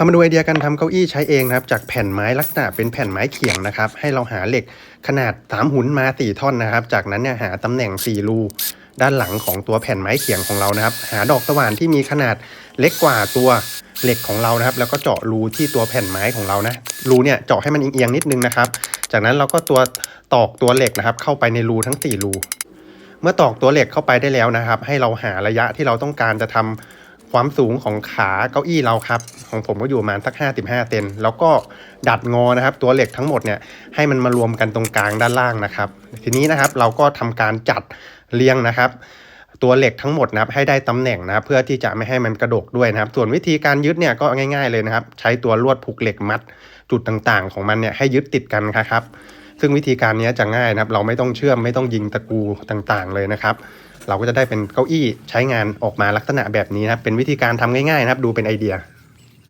พามาดูไอเดียการทำเก้าอี้ใช้เองนะครับ จากแผ่นไม้ลักษณะเป็นแผ่นไม้เขียงนะครับ ให้เราหาเหล็กขนาด 3 หุนมา 4 ท่อนนะครับ จากนั้นเนี่ยหาตำแหน่ง 4 รูด้านหลังของตัวแผ่นไม้เขียงของเรานะครับ หาดอกสว่านที่มีขนาดเล็กกว่าตัวเหล็กของเรานะครับ แล้วก็เจาะรูที่ตัวแผ่นไม้ของเรานะรูเนี่ยเจาะให้มันเอียงๆนิดนึงนะครับ จากนั้นเราก็ตัวตอกตัวเหล็กนะครับ เข้าไปในรูทั้ง 4 รูเมื่อตอกตัวเหล็กเข้าไปได้แล้วนะครับ ให้เราหาระยะที่เราต้องการจะทำ ความสูงของขาเก้าอี้เราครับ ของผมก็อยู่ประมาณสัก 55เซนแล้วก็ดัดงอนะครับ ตัวเหล็กทั้งหมดเนี่ยให้มันมารวมกันตรงกลางด้านล่างนะครับ ทีนี้นะครับเราก็ทำการจัดเรียงนะครับตัวเหล็กทั้งหมดนะครับให้ได้ตำแหน่งนะครับเพื่อที่จะไม่ให้มันกระดกด้วยนะครับ ส่วนวิธีการยึดเนี่ยก็ง่าย ๆเลยนะครับ ใช้ตัวลวดผูกเหล็กมัดจุดต่างๆ ของมันเนี่ยให้ยึดติดกันครับ ซึ่งวิธีการนี้จะง่ายนะครับ เราไม่ต้องเชื่อมไม่ต้องยิงตะกูต่างๆเลยนะครับ เราก็จะได้เป็นเก้าอี้ใช้งานออกมาลักษณะแบบนี้นะครับเป็นวิธีการทำง่ายๆนะครับ ดูเป็นไอเดีย